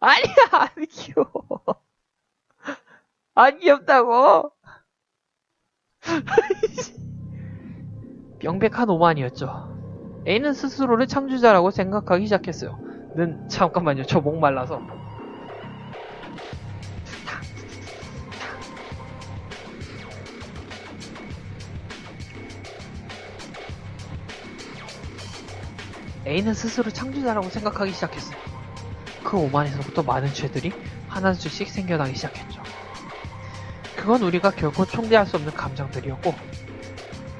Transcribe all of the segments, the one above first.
아니야, 안 귀여워. 안 귀엽다고. 명백한 오만이었죠. A는 스스로를 창조자라고 생각하기 시작했어요. 는 잠깐만요. 저 목 말라서. A는 스스로 창조자라고 생각하기 시작했어요. 그 오만에서부터 많은 죄들이 하나둘씩 생겨나기 시작했죠. 그건 우리가 결코 총대할 수 없는 감정들이었고,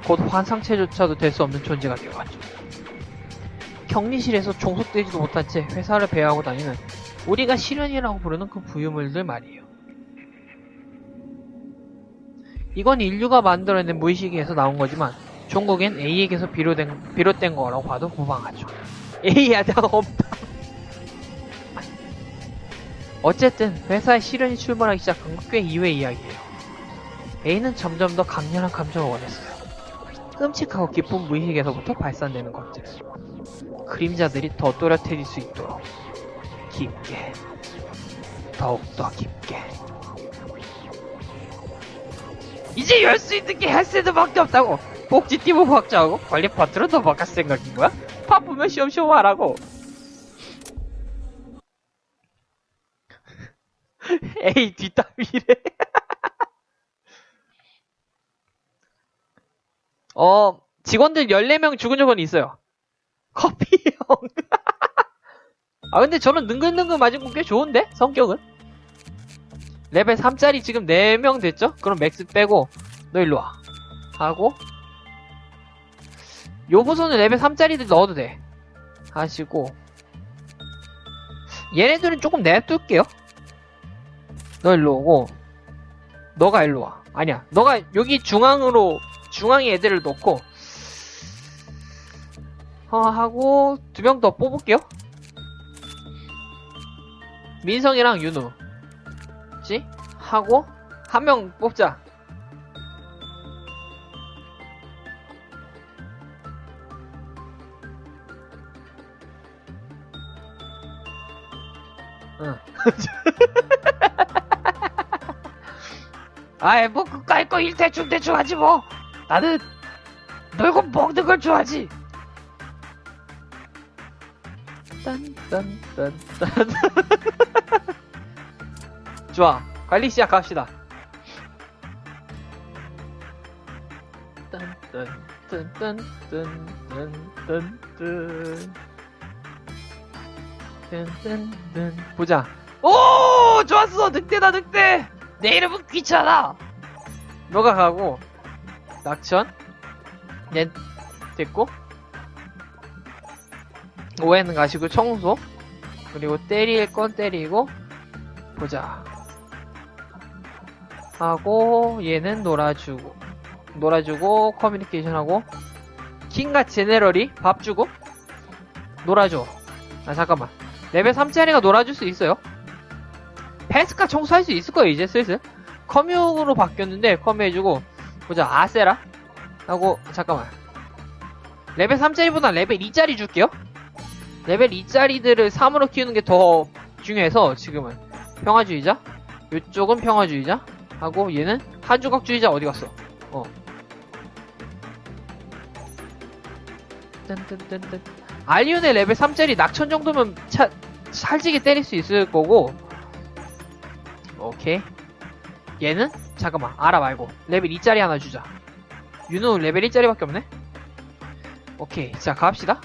곧 환상체조차도 될 수 없는 존재가 되어갔죠. 격리실에서 종속되지도 못한 채 회사를 배회하고 다니는 우리가 실현이라고 부르는 그 부유물들 말이에요. 이건 인류가 만들어낸 무의식에서 나온 거지만 종국엔 A에게서 비롯된, 비롯된 거라고 봐도 무방하죠. A한테 없다. 어쨌든 회사에 실현이 출몰하기 시작한 건 꽤 이후의 이야기예요. A는 점점 더 강렬한 감정을 원했어요. 끔찍하고 깊은 무의식에서부터 발산되는 것들. 그림자들이 더 또렷해질 수 있도록 깊게, 더욱더 깊게. 이제 열 수 있는 게 헬스드밖에 없다고. 복지팀을 확장하고 관리 파트로 더 바꿀 생각인 거야? 바쁘면 쉬엄쉬엄 하라고. 에이 뒷담이래. 어 직원들 14명 죽은 적은 있어요. 커피형. 아 근데 저는 능글능글 맞은 건꽤 좋은데 성격은. 레벨 3짜리 지금 4명 됐죠? 그럼 맥스 빼고 너 일로 와. 하고 요보소는 레벨 3짜리들 넣어도 돼. 하시고 얘네들은 조금 냅둘게요. 너 일로 오고 너가 일로 와. 아니야. 너가 여기 중앙으로 중앙에 애들을 놓고 어, 하고 두 명 더 뽑을게요. 민성이랑 윤우. 지 하고 한 명 뽑자. 응. 아이 뭐 그까이 거 일 대충 대충 하지 뭐. 나는 놀고 먹는 걸 좋아하지. 딴딴딴딴. 좋아. 관리 시작합시다. 딴딴딴딴딴딴딴. 딴딴딴. 보자. 오! 좋았어! 늑대다, 늑대! 내 이름은 귀찮아! 너가 가고, 낙천. 얘, 됐고. 오해는 가시고, 청소. 그리고 때릴 건 때리고, 보자. 하고, 얘는 놀아주고, 놀아주고, 커뮤니케이션 하고, 킹과 제네럴이 밥 주고, 놀아줘. 아, 잠깐만. 레벨 3짜리가 놀아줄 수 있어요. 페스카 청소할 수 있을 거예요, 이제 슬슬. 커뮤로 바뀌었는데, 커뮤 해주고, 보자, 아세라? 하고, 잠깐만. 레벨 3짜리보다 레벨 2짜리 줄게요. 레벨 2짜리들을 3으로 키우는 게 더 중요해서, 지금은. 평화주의자? 이쪽은 평화주의자? 하고, 얘는 한주각주의자 어디 갔어? 어. 딴딴딴딴. 알리온의 레벨 3짜리 낙천 정도면 차, 살지게 때릴 수 있을 거고 오케이. 얘는? 잠깐만 알아 말고. 레벨 2짜리 하나 주자. 윤우 레벨 1짜리밖에 없네? 오케이 자 갑시다.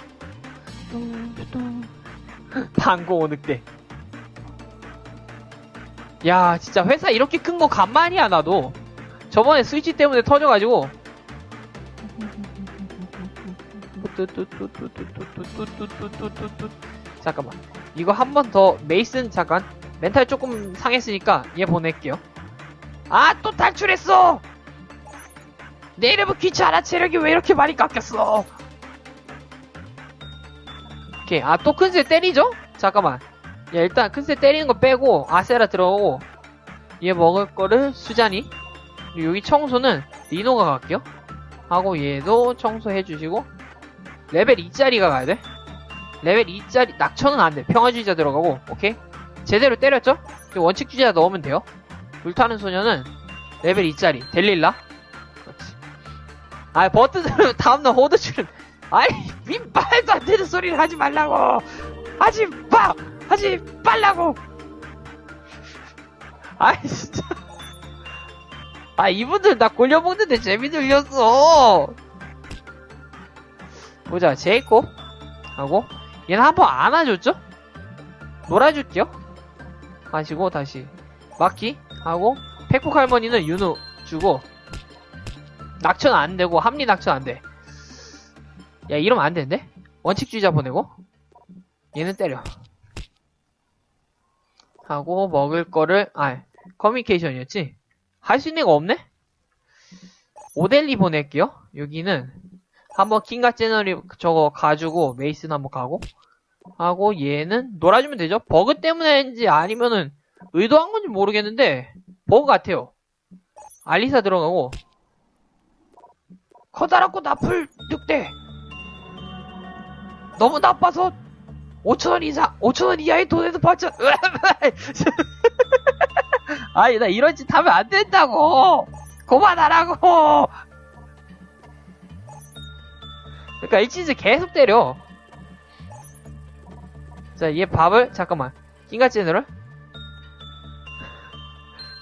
방고 늑대 야 진짜 회사 이렇게 큰 거 간만이야 나도 저번에 스위치 때문에 터져가지고. 잠깐만 이거 한 번 더 메이슨 잠깐 멘탈 조금 상했으니까 얘 보낼게요 아 또 탈출했어 내 이름은 귀찮아 체력이 왜 이렇게 많이 깎였어 오케이 아 또 큰새 때리죠? 잠깐만 야 일단 큰새 때리는 거 빼고 아세라 들어오고 얘 먹을 거를 수잔이 그리고 여기 청소는 리노가 갈게요 하고 얘도 청소해주시고 레벨 2짜리가 가야 돼. 레벨 2짜리 낙천은 안 돼. 평화주의자 들어가고 오케이. 제대로 때렸죠? 원칙 주자 넣으면 돼요. 불타는 소녀는 레벨 2짜리 델릴라. 그렇지. 아 버튼 누르면 다음날 호드 줄은 아이 이 말도 안 되는 소리를 하지 말라고 하지 마 하지 말라고 아이 진짜 아 이분들 나 골려먹는데 재미 들렸어 보자 제이콥 하고 얘는 한번 안아줬죠? 놀아줄게요 하시고 다시 마키 하고 팩폭 할머니는 윤우 주고 낙천 안 되고 합리 낙천 안 돼. 야 이러면 안 되는데? 원칙주의자 보내고 얘는 때려. 하고 먹을 거를 아 커뮤니케이션이었지. 할 수 있는 거 없네? 오델리 보낼게요. 여기는 한번 킹가 채널이 저거 가지고 메이슨 한번 가고 하고 얘는 놀아주면 되죠. 버그 때문에인지 아니면은 의도한 건지 모르겠는데 버그 같아요. 알리사 들어가고 커다랗고 나쁠 늑대. 너무 나빠서 5천원 이상 5천원 이하의 돈에도 않- 아니 나 이런 짓 하면 안 된다고. 그만하라고. 그러니까 이 짓을 계속 때려 자 얘 밥을 잠깐만. 킹가찌느를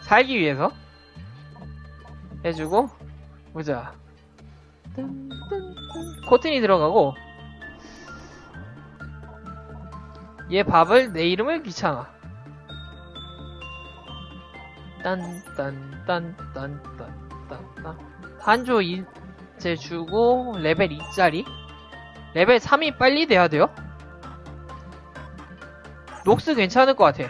살기 위해서 해주고 보자. 코튼이 들어가고 얘 밥을 내 이름을 귀찮아. 딴딴딴딴딴딴 한조 이제 주고 레벨 2짜리? 레벨 3이 빨리 돼야 돼요 녹스 괜찮을 것 같아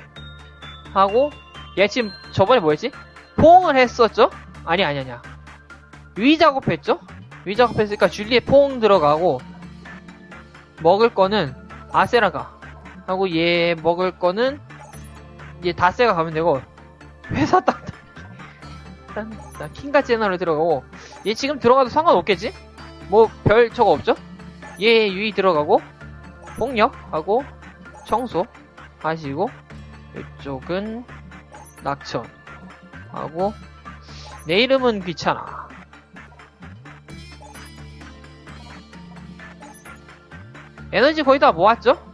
하고 얘 지금 저번에 뭐였지? 포옹을 했었죠? 아니 아니 아니야 위 작업했죠? 위 작업했으니까 줄리에 포옹 들어가고 먹을 거는 아세라가 하고 얘 먹을 거는 얘 다세가 가면 되고 회사 딱 딴, 킹가 채널을 들어가고 얘 지금 들어가도 상관없겠지? 뭐 별 저거 없죠? 얘 유이 들어가고 폭력 하고 청소 하시고 이쪽은 낙천 하고 내 이름은 귀찮아 에너지 거의 다 모았죠?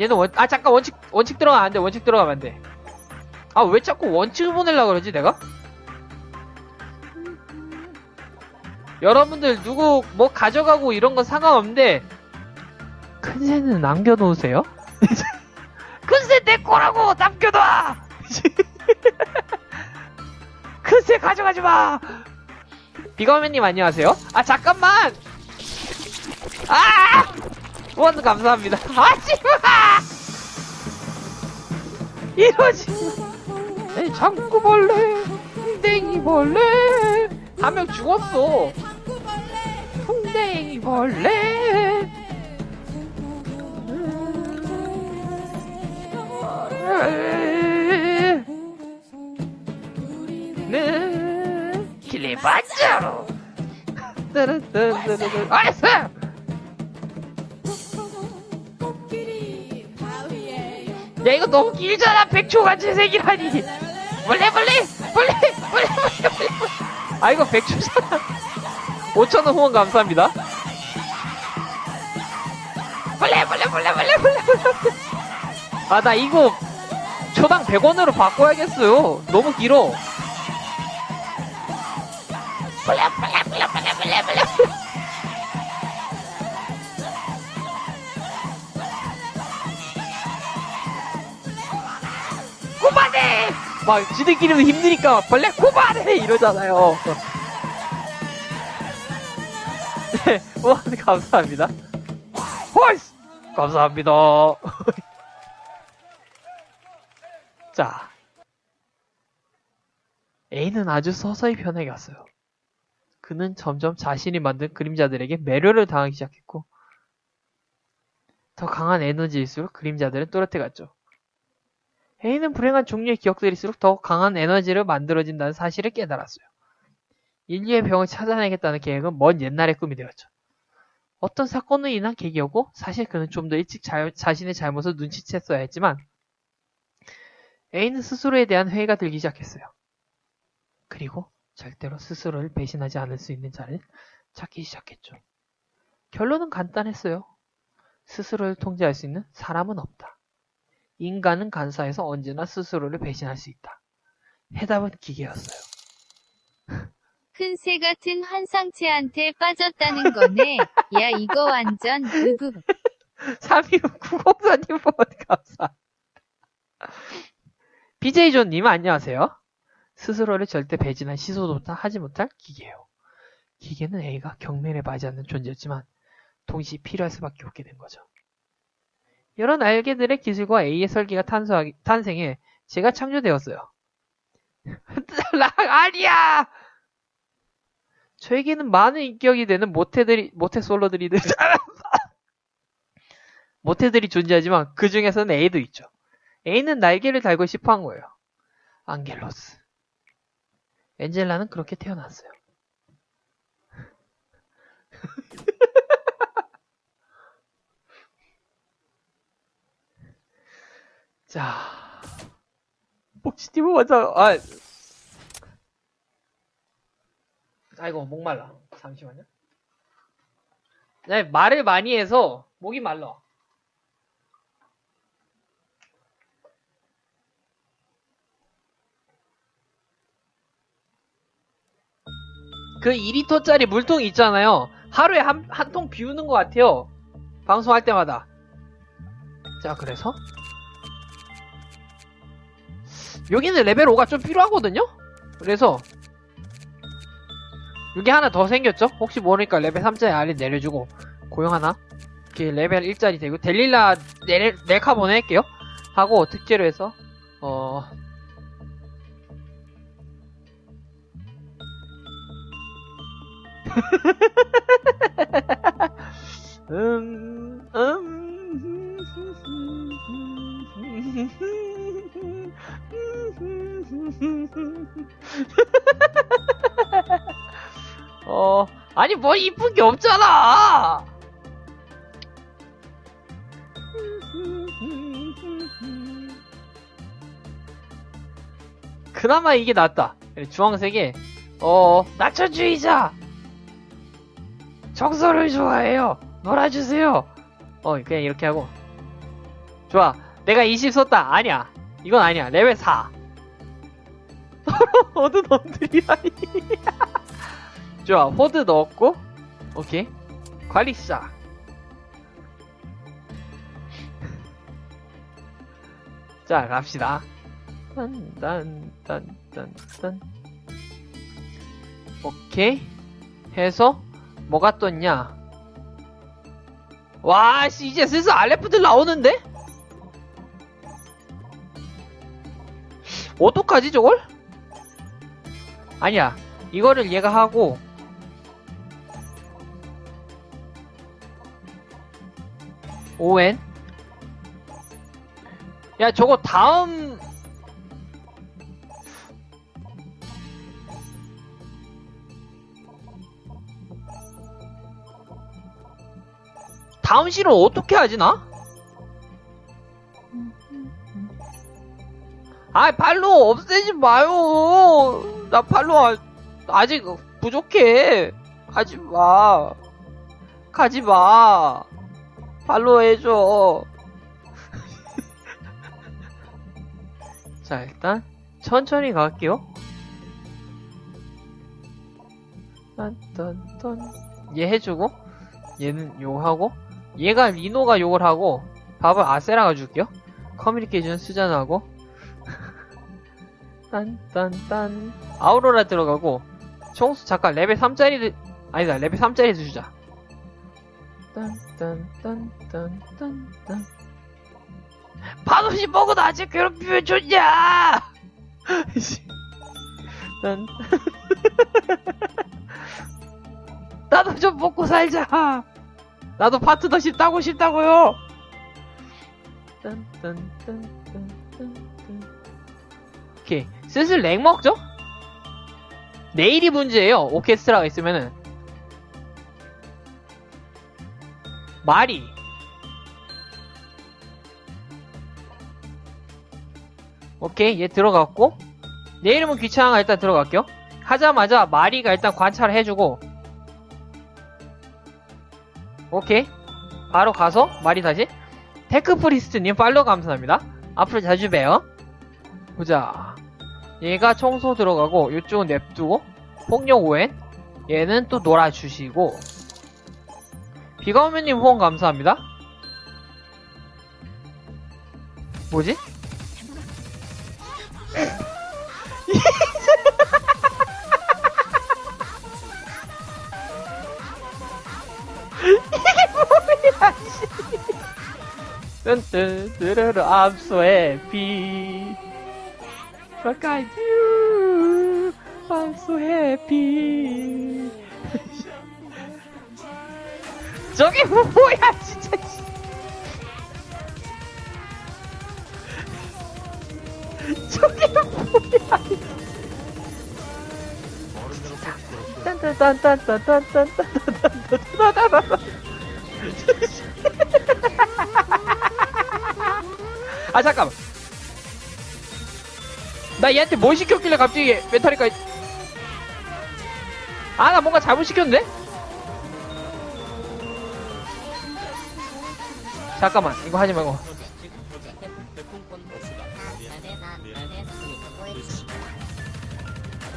얘는 원, 아, 잠깐, 원칙, 원칙 들어가면 안 돼, 원칙 들어가면 안 돼. 아, 왜 자꾸 원칙을 보내려고 그러지, 내가? 여러분들, 누구, 뭐, 가져가고 이런 건 상관없는데, 큰 새는 남겨놓으세요? 남겨놔! 큰새 가져가지 마! 비거맨님 안녕하세요? 아, 잠깐만! 아! 후원 감사합니다. 하지마! 이러지 마. 에 장구벌레, 풍뎅이벌레. 한 명 죽었어. 풍뎅이벌레. 네, 길리반자로. 알았어! 야 이거 너무 길잖아. 백초 같은 색이라니. 원래 원래 원래 원래 원래 원래. 아 이거 백초잖아 5천원 후원 감사합니다. 원래 원래 원래 원래 원래. 아나 이거 초당 100원으로 바꿔야겠어요 너무 길어 그만해! 막 지들끼리도 힘드니까 벌레 그만해! 이러잖아요. 네, 우와, 감사합니다. 헐스! 감사합니다. 자. A는 아주 서서히 변해갔어요. 그는 점점 자신이 만든 그림자들에게 매료를 당하기 시작했고, 더 강한 에너지일수록 그림자들은 또렷해갔죠. A는 불행한 종류의 기억들일수록 더욱 강한 에너지를 만들어진다는 사실을 깨달았어요. 인류의 병을 찾아내겠다는 계획은 먼 옛날의 꿈이 되었죠. 어떤 사건으로 인한 계기였고 사실 그는 좀 더 일찍 자, 자신의 잘못을 눈치챘어야 했지만 A는 스스로에 대한 회의가 들기 시작했어요. 그리고 절대로 스스로를 배신하지 않을 수 있는 자를 찾기 시작했죠. 결론은 간단했어요. 스스로를 통제할 수 있는 사람은 없다. 인간은 간사해서 언제나 스스로를 배신할 수 있다. 해답은 기계였어요. 큰 새 같은 환상체한테 빠졌다는 거네. 야, 이거 완전 으그. 3290사님 보면 감사. BJ존님 안녕하세요. 스스로를 절대 배신한 시소조차 하지 못할 기계예요. 기계는 A가 경멸에 맞이하는 존재였지만 동시에 필요할 수밖에 없게 된 거죠. 여러 날개들의 기술과 A의 설계가 탄소하기, 탄생해 제가 창조되었어요. 아니야! 저에게는 많은 인격이 되는 모태들이, 모태 솔로들이 모태들이 존재하지만 그 중에서는 A도 있죠. A는 날개를 달고 싶어 한 거예요. 안겔로스. 엔젤라는 그렇게 태어났어요. 자, 복지티브 먼저, 아, 아이고, 목말라. 잠시만요. 네, 말을 많이 해서 목이 말라. 그 2리터짜리 물통 있잖아요. 하루에 한, 한 통 비우는 것 같아요. 방송할 때마다. 자, 그래서. 여기는 레벨 5가 좀 필요하거든요? 그래서. 여기 하나 더 생겼죠? 혹시 모르니까 레벨 3짜리 알리 내려주고. 고용 하나. 이렇게 레벨 1짜리 되고. 델릴라 네, 네카 보낼게요. 하고, 특제로 해서. 어. 음, 음. 어, 아니, 뭐 이쁜 게 없잖아! 그나마 이게 낫다. 주황색에, 어, 낙천주의자! 청소를 좋아해요. 놀아주세요. 어, 그냥 이렇게 하고. 좋아. 내가 20 썼다. 아니야. 이건 아니야. 레벨 4. 호드 놈들이라니. 좋아. 호드 넣었고. 오케이. 관리 시작. 자, 갑시다. 딴, 딴, 딴, 딴, 딴. 오케이. 해서, 뭐가 떴냐? 와, 씨, 이제 슬슬 알레프들 나오는데? 어떡하지, 저걸? 아니야. 이거를 얘가 하고, 오웬? 야, 저거 다음, 다음 실은 어떻게 하지, 나? 아, 발로 없애지 마요. 나 발로 아, 아직 부족해. 가지 마. 가지 마. 발로 해줘. 자, 일단 천천히 갈게요. 딴딴딴 얘 해주고 얘는 요거 하고 얘가 리노가 욕을 하고 밥을 아세라가 줄게요. 커뮤니케이션 수잔하고 딴딴딴 아우로라 들어가고 총수 잠깐 레벨 3짜리 아니다 레벨 3짜리 주자. 딴딴딴딴딴딴 반없이 먹어도 아직 괴롭히면 좋냐? 딴 나도 좀 먹고 살자. 나도 파트너 싶다고 싶다고요. 오케이. 슬슬 렉 먹죠? 내일이 문제예요. 오케스트라가 있으면은. 말이. 오케이. 얘 들어갔고. 내 이름은 귀찮아가 일단 들어갈게요. 하자마자 마리가 일단 관찰을 해주고 오케이. 바로 가서 마리 다시 테크프리스트님 팔로우 감사합니다. 앞으로 자주 봬요. 보자. 얘가 청소 들어가고 이쪽은 냅두고 폭력 오엔? 얘는 또 놀아주시고. 비가 오면님 후원 감사합니다. 뭐지? 뜬뜬 뜨르르 I'm so happy can I do? I'm so happy 저게 뭐야 진짜 저게 뭐야 딴딴딴딴딴딴딴딴딴딴딴딴딴 아 잠깐만. 나 얘한테 뭘 시켰길래 갑자기 메탈리까 아 나 뭔가 잘못 시켰는데? 잠깐만 이거 하지 말고.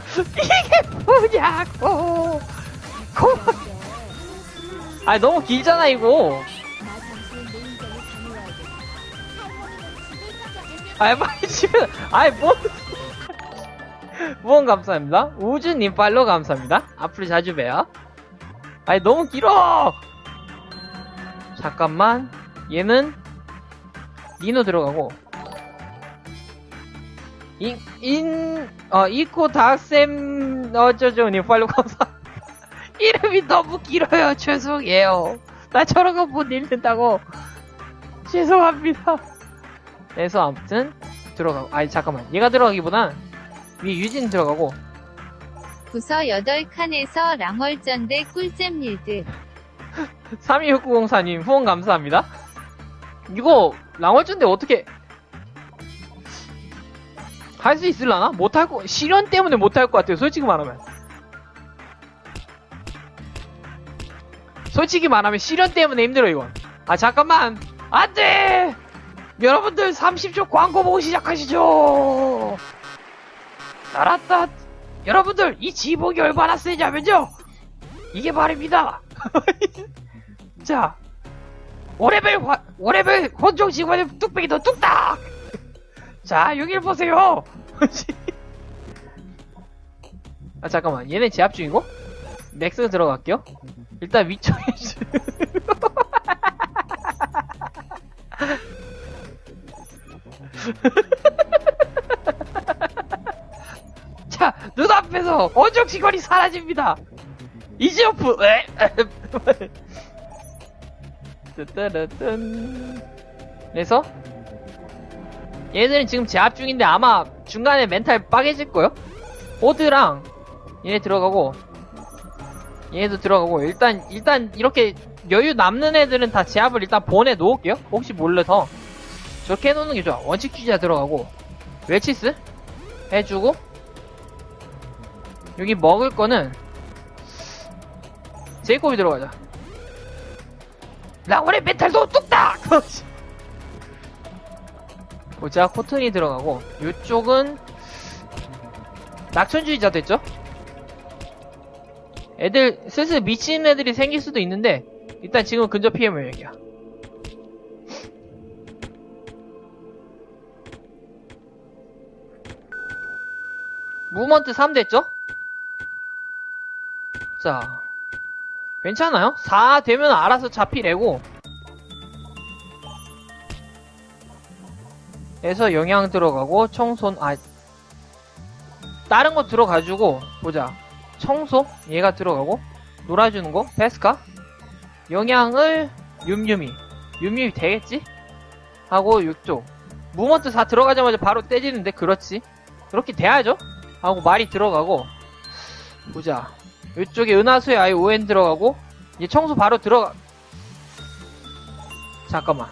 이게 뭐냐고. 고 아니 너무 길잖아 이거. 아이 빨리 치면 아이 뭐. 무언 감사합니다? 우주님 팔로 감사합니다. 앞으로 자주 봬요. 아이 너무 길어! 잠깐만. 얘는 니노 들어가고. 인, 인, 어, 이코 닥셈, 어쩌죠 님 팔로 감사. 이름이 너무 길어요. 죄송해요. 나 저런 거 못 읽는다고. 죄송합니다. 그래서 아무튼, 들어가고. 아니, 잠깐만. 얘가 들어가기보단, 위에 유진 들어가고, 부서 8칸에서 랑월전대 꿀잼 일드. 326904님 후원 감사합니다. 이거, 랑월전데 어떻게, 할 수 있을라나? 못할 거, 시련 때문에 못할 것 같아요. 솔직히 말하면. 솔직히 말하면 시련 때문에 힘들어, 이건. 아, 잠깐만. 안 돼! 여러분들 30초 광고 보고 시작하시죠! 알았다. 여러분들, 이 지복이 얼마나 세냐면요! 이게 말입니다. 자, 5레벨, 화, 5레벨 혼종 직원의 뚝배기 더 뚝딱! 자, 여길 보세요! 아, 잠깐만. 얘네 제압 중이고? 맥스 들어갈게요. 일단 위쪽에. 자, 눈앞에서 직원이 사라집니다! 이지오프! 에? 뜨뜨르뜬. 그래서 얘들은 지금 제압 중인데 아마 중간에 멘탈 빠개질 거요. 호드랑 얘네 들어가고 얘네도 들어가고 일단 일단 이렇게 여유 남는 애들은 다 제압을 일단 보내 놓을게요. 혹시 몰라서 저렇게 해놓는 게 좋아. 원칙 주자 들어가고 웰치스 해주고 여기 먹을 거는 제이콥이 들어가자. 라원의 멘탈도 뚝딱! 보자, 코튼이 들어가고, 이쪽은, 낙천주의자 됐죠? 애들, 슬슬 미치는 애들이 생길 수도 있는데, 일단 지금 근접 피해 명령이야. 무먼트 3 됐죠? 자, 괜찮아요? 4 되면 알아서 잡히래고, 에서 영양 들어가고 청소 아 다른 거 들어가지고 보자 청소? 얘가 들어가고? 놀아주는 거? 페스카? 영양을 윰윰이 윰윰이 되겠지? 하고 이쪽 무먼트 4 들어가자마자 바로 떼지는데 그렇지. 그렇게 돼야죠? 하고 말이 들어가고. 보자. 이쪽에 은하수에 아예 ON 들어가고 이제 청소 바로 들어가 잠깐만.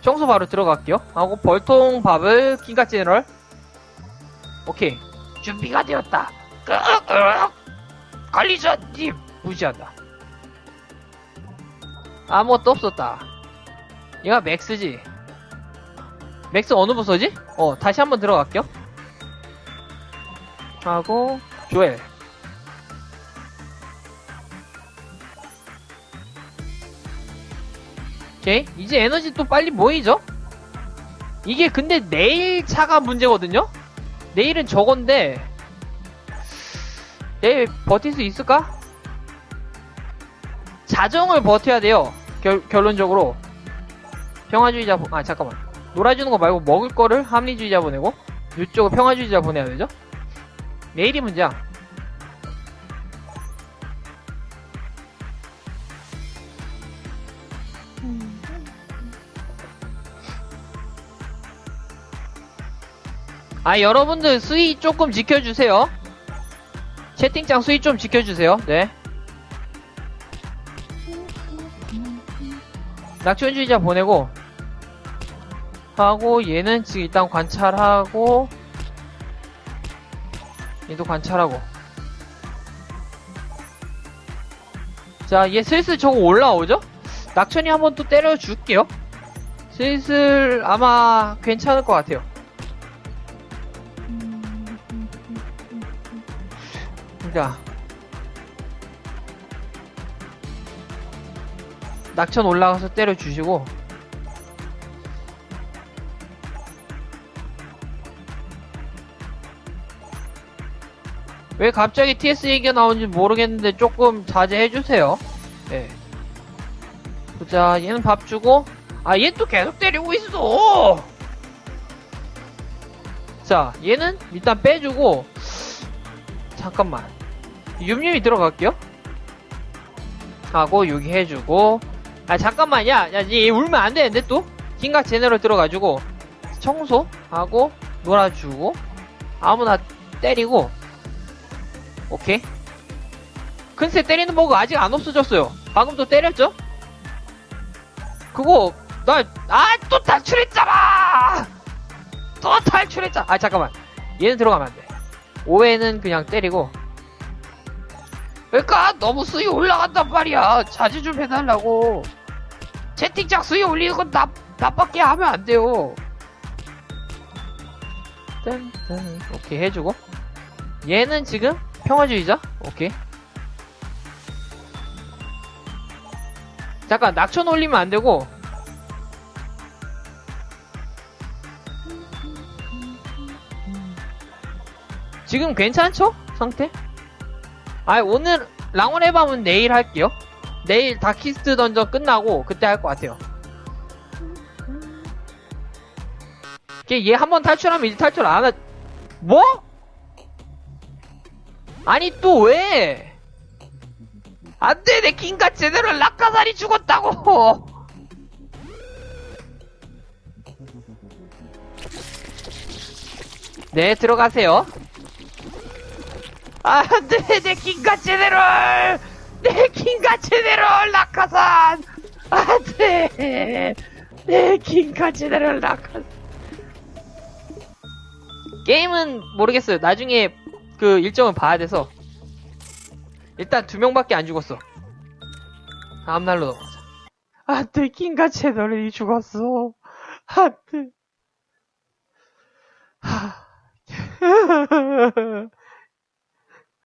청소 바로 들어갈게요. 하고 벌통 밥을 킹가 제너럴. 오케이. 준비가 되었다. 관리자님 무시한다. 아무것도 없었다. 얘가 맥스지. 맥스 어느 부서지? 어, 다시 한번 들어갈게요. 하고, 조엘. 오케이. 이제 에너지 또 빨리 모이죠? 이게 근데 내일 차가 문제거든요? 내일은 저건데, 내일 버틸 수 있을까? 자정을 버텨야 돼요. 결, 결론적으로. 평화주의자, 보- 아, 잠깐만. 놀아주는 거 말고 먹을 거를 합리주의자 보내고, 이쪽을 평화주의자 보내야 되죠? 내일이 문제야. 아, 여러분들 수위 조금 지켜주세요. 채팅창 수위 좀 지켜주세요. 네. 낙천주의자 보내고, 하고, 얘는 지금 일단 관찰하고, 얘도 관찰하고. 자, 얘 슬슬 저거 올라오죠? 낙천이 한번 또 때려줄게요. 슬슬 아마 괜찮을 것 같아요. 그러니까 낙천 올라가서 때려주시고. 왜 갑자기 TS 얘기가 나오는지 모르겠는데 조금 자제해주세요. 예. 보자 얘는 밥 주고. 아 얘 또 계속 때리고 있어. 자 얘는 일단 빼주고. 잠깐만 윰윰이 들어갈게요. 하고 여기 해주고. 아 잠깐만 야 야 얘 울면 안 되는데 또? 킹가 제네럴 들어가지고 청소하고 놀아주고 아무나 때리고. 오케이. 큰새 때리는 버그 아직 안 없어졌어요. 방금 또 때렸죠? 그거 나 아 또 탈출했잖아! 또 탈출했잖아! 아 잠깐만. 얘는 들어가면 안돼. 5회는 그냥 때리고 그러니까 너무 수위 올라간단 말이야. 자제 좀 해달라고. 채팅창 수위 올리는 건 나, 나밖에 하면 안 돼요. 짠, 짠. 오케이 해주고. 얘는 지금 평화주의자? 오케이. 잠깐 낙천 올리면 안 되고. 지금 괜찮죠? 상태? 아 오늘 랑원의 밤은 내일 할게요. 내일 다키스트 던전 끝나고 그때 할 것 같아요. 얘한 번 탈출하면 이제 탈출 안 하... 뭐? 아니 또 왜? 안돼 내 킹가 제대로 낙하산이 죽었다고 네 들어가세요 안돼 내 킹가 제대로 내 킹가 제대로 낙하산 안돼 내 킹가 제대로 낙하산 게임은 모르겠어요 나중에 그 일정을 봐야 돼서 일단 두 명밖에 안 죽었어. 다음 날로 넘어가자. 안돼 킹가 채널이 죽었어. 안돼. 하.